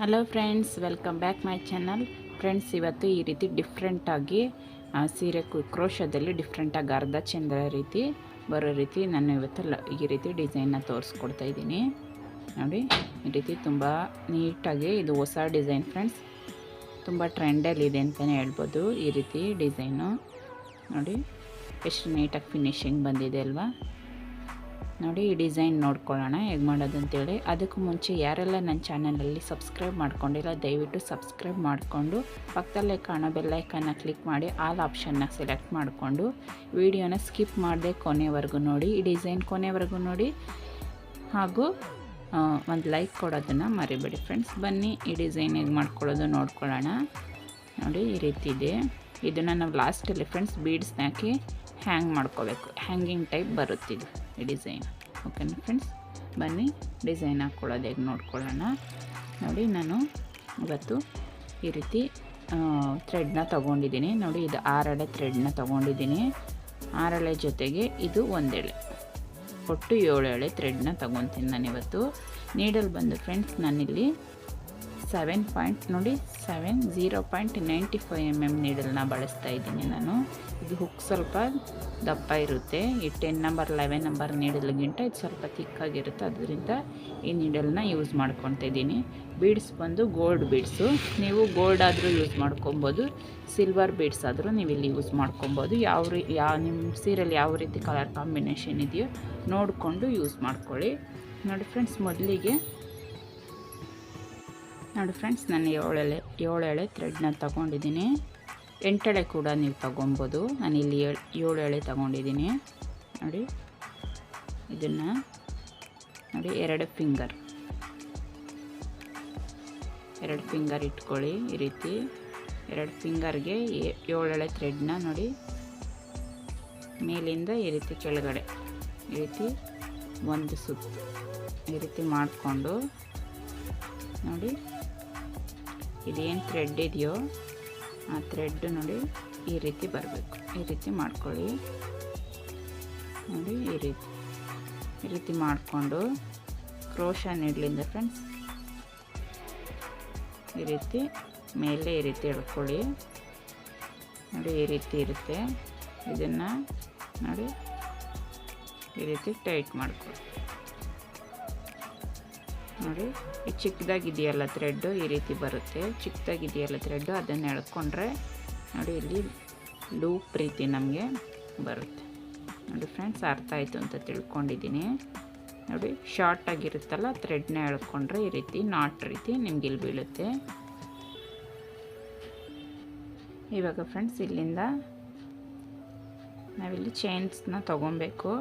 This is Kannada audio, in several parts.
Hello friends welcome back my channel friends ಇವತ್ತು ಈ ರೀತಿ ಡಿಫ್ರೆಂಟಾಗಿ ಸೀರೆ ಕ್ರೋಶದಲ್ಲಿ ಡಿಫ್ರೆಂಟಾಗಿ ಅರ್ಧ ಚಂದ್ರ ರೀತಿ ಬರೋ ರೀತಿ ನಾನು ಇವತ್ತು ಈ ರೀತಿ ಡಿಸೈನ್ನ ತೋರಿಸ್ಕೊಡ್ತಾ ಇದ್ದೀನಿ. ನೋಡಿ, ಈ ರೀತಿ ತುಂಬ ನೀಟಾಗಿ ಇದು ಹೊಸ ಡಿಸೈನ್ ಫ್ರೆಂಡ್ಸ್ ತುಂಬ ಟ್ರೆಂಡಲ್ಲಿದೆ ಅಂತಲೇ ಹೇಳ್ಬೋದು ಈ ರೀತಿ ಡಿಸೈನು ನೋಡಿ, ಎಷ್ಟು ನೀಟಾಗಿ ಫಿನಿಶಿಂಗ್ ಬಂದಿದೆ ಅಲ್ವಾ? ನೋಡಿ ಈ ಡಿಸೈನ್ ನೋಡ್ಕೊಳ್ಳೋಣ, ಹೇಗೆ ಮಾಡೋದು ಅಂತೇಳಿ ಅದಕ್ಕೂ ಮುಂಚೆ ಯಾರೆಲ್ಲ ನನ್ನ ಚಾನಲಲ್ಲಿ ಸಬ್ಸ್ಕ್ರೈಬ್ ಮಾಡ್ಕೊಂಡಿಲ್ಲ, ದಯವಿಟ್ಟು ಸಬ್ಸ್ಕ್ರೈಬ್ ಮಾಡಿಕೊಂಡು, ಪಕ್ಕದಲ್ಲೇ ಕಾಣೋ ಬೆಲ್ಲೈಕನ್ನ ಕ್ಲಿಕ್ ಮಾಡಿ, ಆಲ್ ಆಪ್ಷನ್ನ ಸೆಲೆಕ್ಟ್ ಮಾಡಿಕೊಂಡು, ವಿಡಿಯೋನ ಸ್ಕಿಪ್ ಮಾಡದೆ ಕೊನೆವರೆಗೂ ನೋಡಿ, ಈ ಡಿಸೈನ್ ಕೊನೆವರೆಗೂ ನೋಡಿ. ಹಾಗೂ ಒಂದು ಲೈಕ್ ಕೊಡೋದನ್ನು ಮರಿಬೇಡಿ ಫ್ರೆಂಡ್ಸ್. ಬನ್ನಿ, ಈ ಡಿಸೈನ್ ಹೇಗೆ ಮಾಡ್ಕೊಳ್ಳೋದು ನೋಡ್ಕೊಳ್ಳೋಣ. ನೋಡಿ, ಈ ರೀತಿ ಇದೆ. ಇದನ್ನು ನಾವು ಲಾಸ್ಟಲ್ಲಿ ಫ್ರೆಂಡ್ಸ್ ಬೀಡ್ಸ್ನ ಹಾಕಿ ಹ್ಯಾಂಗ್ ಮಾಡ್ಕೋಬೇಕು. ಹ್ಯಾಂಗಿಂಗ್ ಟೈಪ್ ಬರುತ್ತಿದೆ ಈ ಡಿಸೈನ್ ಓಕೆನಾ ಫ್ರೆಂಡ್ಸ್ ಬನ್ನಿ ಡಿಸೈನ್ ಹಾಕ್ಕೊಳ್ಳೋದು ಹೇಗೆ ನೋಡ್ಕೊಳ್ಳೋಣ. ನೋಡಿ ನಾನು ಇವತ್ತು ಈ ರೀತಿ ಥ್ರೆಡ್ನ ತೊಗೊಂಡಿದ್ದೀನಿ. ನೋಡಿ ಇದು ಆರಳೆ ಥ್ರೆಡ್ನ ತೊಗೊಂಡಿದ್ದೀನಿ. ಆರಳೆ ಜೊತೆಗೆ ಇದು ಒಂದೆಳೆ. ಒಟ್ಟು ಏಳು ಎಳೆ ಥ್ರೆಡ್ನ ತೊಗೊತೀನಿ ನಾನಿವತ್ತು. ನೀಡಲ್ ಬಂದು ಫ್ರೆಂಡ್ಸ್ ನಾನಿಲ್ಲಿ ಸೆವೆನ್ ಪಾಯಿಂಟ್ ನೋಡಿ, seven zero point ninety five M M ನೀಡಲನ್ನ ಬಳಸ್ತಾ ಇದ್ದೀನಿ ನಾನು. ಇದು ಹುಕ್ ಸ್ವಲ್ಪ ದಪ್ಪ ಇರುತ್ತೆ. ಈ ಟೆನ್ ನಂಬರ್ ಲೆವೆನ್ ನಂಬರ್ ನೀಡಲ್ಗಿಂತ ಇದು ಸ್ವಲ್ಪ ತಿಕ್ಕಾಗಿರುತ್ತೆ. ಅದರಿಂದ ಈ ನೀಡಲನ್ನ ಯೂಸ್ ಮಾಡ್ಕೊತಾ ಇದ್ದೀನಿ. ಬೀಡ್ಸ್ ಬಂದು ಗೋಲ್ಡ್ ಬೀಡ್ಸು ನೀವು ಗೋಲ್ಡ್ ಆದರೂ ಯೂಸ್ ಮಾಡ್ಕೊಬೋದು. ಸಿಲ್ವರ್ ಬೀಡ್ಸ್ ಆದರೂ ನೀವು ಇಲ್ಲಿ ಯೂಸ್ ಮಾಡ್ಕೊಬೋದು. ಯಾವ ರೀ ಯಾವ ನಿಮ್ಮ ಸೀರೆಯಲ್ಲಿ ಯಾವ ರೀತಿ ಕಲರ್ ಕಾಂಬಿನೇಷನ್ ಇದೆಯೋ ನೋಡಿಕೊಂಡು ಯೂಸ್ ಮಾಡ್ಕೊಳ್ಳಿ. ನೋಡಿ ಫ್ರೆಂಡ್ಸ್ ಮೊದಲಿಗೆ ನೋಡಿ ಫ್ರೆಂಡ್ಸ್ ನಾನು ಏಳೆಳೆ ಏಳೆಳೆ ಥ್ರೆಡ್ನ ತಗೊಂಡಿದ್ದೀನಿ. ಎಂಟೆಳೆ ಕೂಡ ನೀವು ತಗೊಬೋದು. ನಾನಿಲ್ಲಿ ಏಳು ಎಳೆ ತಗೊಂಡಿದ್ದೀನಿ. ನೋಡಿ, ಇದನ್ನು ನೋಡಿ, ಎರಡು ಫಿಂಗರ್ ಎರಡು ಫಿಂಗರ್ ಇಟ್ಕೊಳ್ಳಿ ಈ ರೀತಿ. ಎರಡು ಫಿಂಗರ್ಗೆ ಏಳೆಳೆ ಥ್ರೆಡ್ನ ನೋಡಿ, ಮೇಲಿಂದ ಈ ರೀತಿ ಕೆಳಗಡೆ, ಈ ರೀತಿ ಒಂದು ಸುತ್ತು, ಈ ರೀತಿ ಮಾಡಿಕೊಂಡು ನೋಡಿ. ಇದೇನು ಥ್ರೆಡ್ ಇದೆಯೋ ಆ ಥ್ರೆಡ್ ನೋಡಿ ಈ ರೀತಿ ಬರಬೇಕು. ಈ ರೀತಿ ಮಾಡ್ಕೊಳ್ಳಿ. ನೋಡಿ ಈ ರೀತಿ. ಈ ರೀತಿ ಮಾಡಿಕೊಂಡು ಕ್ರೋಶ ನೀಡ್ಲಿಂದ ಫ್ರೆಂಡ್ಸ್ ಈ ರೀತಿ ಮೇಲೆ ಈ ರೀತಿ ಎಳ್ಕೊಳ್ಳಿ. ನೋಡಿ ಈ ರೀತಿ ಇರುತ್ತೆ. ಇದನ್ನು ನೋಡಿ ಈ ರೀತಿ ಟೈಟ್ ಮಾಡ್ಕೊಳ್ಳಿ. ನೋಡಿ. ಈ ಚಿಕ್ಕದಾಗಿದೆಯಲ್ಲ ಥ್ರೆಡ್ಡು ಈ ರೀತಿ ಬರುತ್ತೆ. ಚಿಕ್ಕದಾಗಿದೆಯಲ್ಲ ಥ್ರೆಡ್ಡು ಅದನ್ನು ಎಳ್ಕೊಂಡ್ರೆ ನೋಡಿ ಇಲ್ಲಿ ಲೂಪ್ ರೀತಿ ನಮಗೆ ಬರುತ್ತೆ. ನೋಡಿ ಫ್ರೆಂಡ್ಸ್ ಅರ್ಥ ಆಯಿತು ಅಂತ ತಿಳ್ಕೊಂಡಿದ್ದೀನಿ. ನೋಡಿ ಶಾರ್ಟ್ ಆಗಿರುತ್ತಲ್ಲ ಥ್ರೆಡ್ನ ಎಳ್ಕೊಂಡ್ರೆ ಈ ರೀತಿ ನಾಟ್ ರೀತಿ ನಿಮ್ಗೆ ಇಲ್ಲಿ ಬೀಳುತ್ತೆ. ಇವಾಗ ಫ್ರೆಂಡ್ಸ್ ಇಲ್ಲಿಂದ ನಾವಿಲ್ಲಿ ಚೈನ್ಸ್ನ ತೊಗೊಬೇಕು.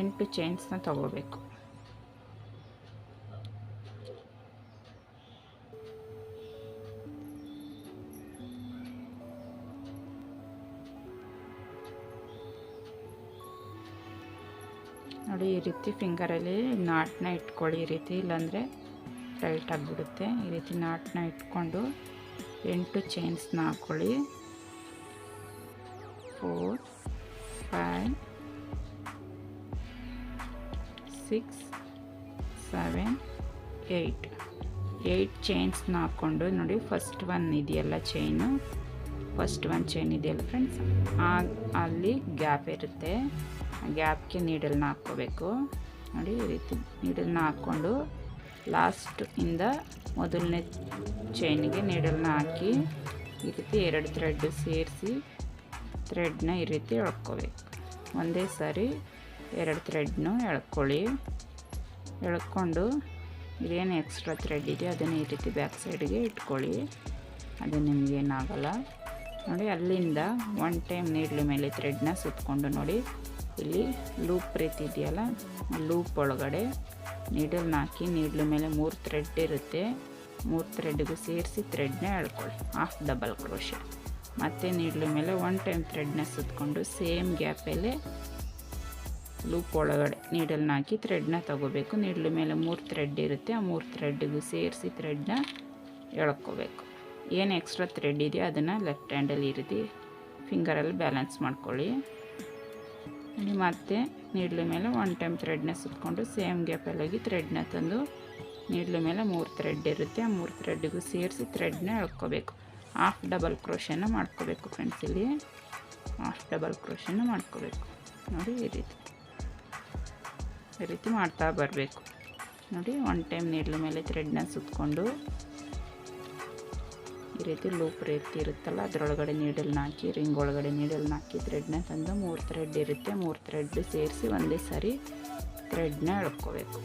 ಎಂಟು ಚೈನ್ಸ್ನ ತಗೋಬೇಕು ನೋಡಿ ಈ ರೀತಿ ಫಿಂಗರಲ್ಲಿ ನಾಟ್ನ ಇಟ್ಕೊಳ್ಳಿ, ಈ ರೀತಿ, ಇಲ್ಲಾಂದರೆ ಟೈಟ್ ಆಗಿಬಿಡುತ್ತೆ. ಈ ರೀತಿ ನಾಟ್ನ ಇಟ್ಕೊಂಡು ಎಂಟು ಚೈನ್ಸ್ನ ಹಾಕ್ಕೊಳ್ಳಿ four five six seven eight eight ಚೈನ್ಸ್ನ ಹಾಕ್ಕೊಂಡು ನೋಡಿ ಫಸ್ಟ್ ಒನ್ ಇದೆಯಲ್ಲ ಚೈನು ಫಸ್ಟ್ ಒನ್ ಚೈನ್ ಇದೆಯಲ್ಲ ಫ್ರೆಂಡ್ಸ್ ಅಲ್ಲಿ ಗ್ಯಾಪ್ ಇರುತ್ತೆ. ಗ್ಯಾಪ್ಗೆ ನೀಡಲ್ನ ಹಾಕ್ಕೋಬೇಕು. ನೋಡಿ, ಈ ರೀತಿ ನೀಡಲ್ನ ಹಾಕ್ಕೊಂಡು ಲಾಸ್ಟ್ ಇಂದ ಮೊದಲನೇ ಚೈನಿಗೆ ನೀಡಲ್ನ ಹಾಕಿ, ಈ ರೀತಿ ಎರಡು ಥ್ರೆಡ್ ಸೇರಿಸಿ ಥ್ರೆಡ್ನ ಈ ರೀತಿ ಎಳ್ಕೋಬೇಕು ಒಂದೇ ಸಾರಿ ಎರಡು ಥ್ರೆಡ್ನು ಎಳ್ಕೊಳ್ಳಿ. ಎಳ್ಕೊಂಡು ಇದೇನು ಎಕ್ಸ್ಟ್ರಾ ಥ್ರೆಡ್ ಇದೆ ಅದನ್ನು ಈ ರೀತಿ ಬ್ಯಾಕ್ ಸೈಡ್ಗೆ ಇಟ್ಕೊಳ್ಳಿ. ಅದು ನಿಮಗೇನಾಗಲ್ಲ ನೋಡಿ ಅಲ್ಲಿಂದ ಒನ್ ಟೈಮ್ ನೀಡ್ಲಿ ಮೇಲೆ ಥ್ರೆಡ್ನ ಸುತ್ಕೊಂಡು ನೋಡಿ. ಇಲ್ಲಿ ಲೂಪ್ ರೀತಿ ಇದೆಯಲ್ಲ ಲೂಪ್ ಒಳಗಡೆ ನೀಡಲ್ನ ಹಾಕಿ ನೀಡ್ಲ ಮೇಲೆ ಮೂರು ಥ್ರೆಡ್ ಇರುತ್ತೆ. ಮೂರು ಥ್ರೆಡ್ಗೂ ಸೇರಿಸಿ ಥ್ರೆಡ್ನ ಎಳ್ಕೊಳ್ಳಿ. ಹಾಫ್ ಡಬಲ್ ಕ್ರೋಶೆ ಮತ್ತು ನೀಡ್ಲ ಮೇಲೆ ಒನ್ ಟೈಮ್ ಥ್ರೆಡ್ನ ಸುತ್ತಕೊಂಡು ಸೇಮ್ ಗ್ಯಾಪಲ್ಲೇ ಲೂಪ್ ಒಳಗಡೆ ನೀಡಲ್ನ ಹಾಕಿ ಥ್ರೆಡ್ನ ತಗೋಬೇಕು. ನೀಡ್ಲ ಮೇಲೆ ಮೂರು ಥ್ರೆಡ್ ಇರುತ್ತೆ. ಆ ಮೂರು ಥ್ರೆಡ್ಡಿಗೂ ಸೇರಿಸಿ ಥ್ರೆಡ್ನ ಎಳ್ಕೋಬೇಕು. ಏನು ಎಕ್ಸ್ಟ್ರಾ ಥ್ರೆಡ್ ಇದೆಯೋ ಅದನ್ನು ಲೆಫ್ಟ್ ಹ್ಯಾಂಡಲ್ಲಿ ಇರಿದು ಫಿಂಗರಲ್ಲಿ ಬ್ಯಾಲೆನ್ಸ್ ಮಾಡ್ಕೊಳ್ಳಿ. ಮತ್ತೆ ನೀಡ್ಲ ಮೇಲೆ ಒನ್ ಟೈಮ್ ಥ್ರೆಡ್ನ ಸುತ್ಕೊಂಡು ಸೇಮ್ ಗ್ಯಾಪಲ್ಲಾಗಿ ಥ್ರೆಡ್ನ ತಂದು ನೀಡ್ಲು ಮೇಲೆ ಮೂರು ಥ್ರೆಡ್ ಇರುತ್ತೆ. ಆ ಮೂರು ಥ್ರೆಡ್ಡಿಗೂ ಸೇರಿಸಿ ಥ್ರೆಡ್ನ ಎಳ್ಕೋಬೇಕು. ಹಾಫ್ ಡಬಲ್ ಕ್ರೋಶನ ಮಾಡ್ಕೋಬೇಕು ಫ್ರೆಂಡ್ಸ್ ಇಲ್ಲಿ. ಹಾಫ್ ಡಬಲ್ ಕ್ರೋಶನ ಮಾಡ್ಕೋಬೇಕು. ನೋಡಿ ಈ ರೀತಿ. ಈ ರೀತಿ ಮಾಡ್ತಾ ಬರಬೇಕು. ನೋಡಿ ಒನ್ ಟೈಮ್ ನೀಡ್ಲ ಮೇಲೆ ಥ್ರೆಡ್ನ ಸುತ್ತಕೊಂಡು ಈ ರೀತಿ ಲೂಪ್ ರೀತಿ ಇರುತ್ತಲ್ಲ, ಅದರೊಳಗಡೆ ನೀಡಲ್ನ ಹಾಕಿ ರಿಂಗ್ ಒಳಗಡೆ ನೀಡಲ್ನ ಹಾಕಿ ಥ್ರೆಡ್ನ ತಂದು ಮೂರು ಥ್ರೆಡ್ ಇರುತ್ತೆ. ಮೂರು ಥ್ರೆಡ್ ಸೇರಿಸಿ ಒಂದೇ ಸಾರಿ ಥ್ರೆಡ್ನ ಎಳ್ಕೋಬೇಕು.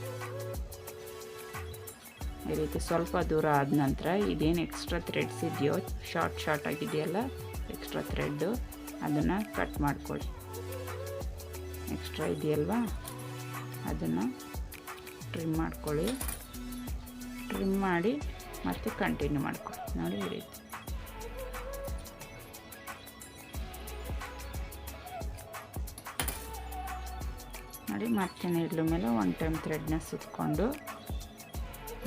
ಈ ರೀತಿ ಸ್ವಲ್ಪ ದೂರ ಆದ ನಂತರ ಇದೇನು ಎಕ್ಸ್ಟ್ರಾ ಥ್ರೆಡ್ಸ್ ಇದೆಯೋ ಶಾರ್ಟ್ ಶಾರ್ಟ್ ಆಗಿದೆಯಲ್ಲ ಎಕ್ಸ್ಟ್ರಾ ಥ್ರೆಡ್ಡು ಅದನ್ನು ಕಟ್ ಮಾಡ್ಕೊಳ್ಳಿ. ಎಕ್ಸ್ಟ್ರಾ ಇದೆಯಲ್ವಾ? ಅದನ್ನು ಟ್ರಿಮ್ ಮಾಡ್ಕೊಳ್ಳಿ. ಟ್ರಿಮ್ ಮಾಡಿ ಮತ್ತೆ ಕಂಟಿನ್ಯೂ ಮಾಡ್ಕೊಳ್ಳಿ. ನೋಡಿ ಈ ರೀತಿ. ನೋಡಿ ಮತ್ತೆ ನೀಡ್ಲು ಮೇಲೆ ಒನ್ ಟೈಮ್ ಥ್ರೆಡ್ನ ಸುತ್ತಕೊಂಡು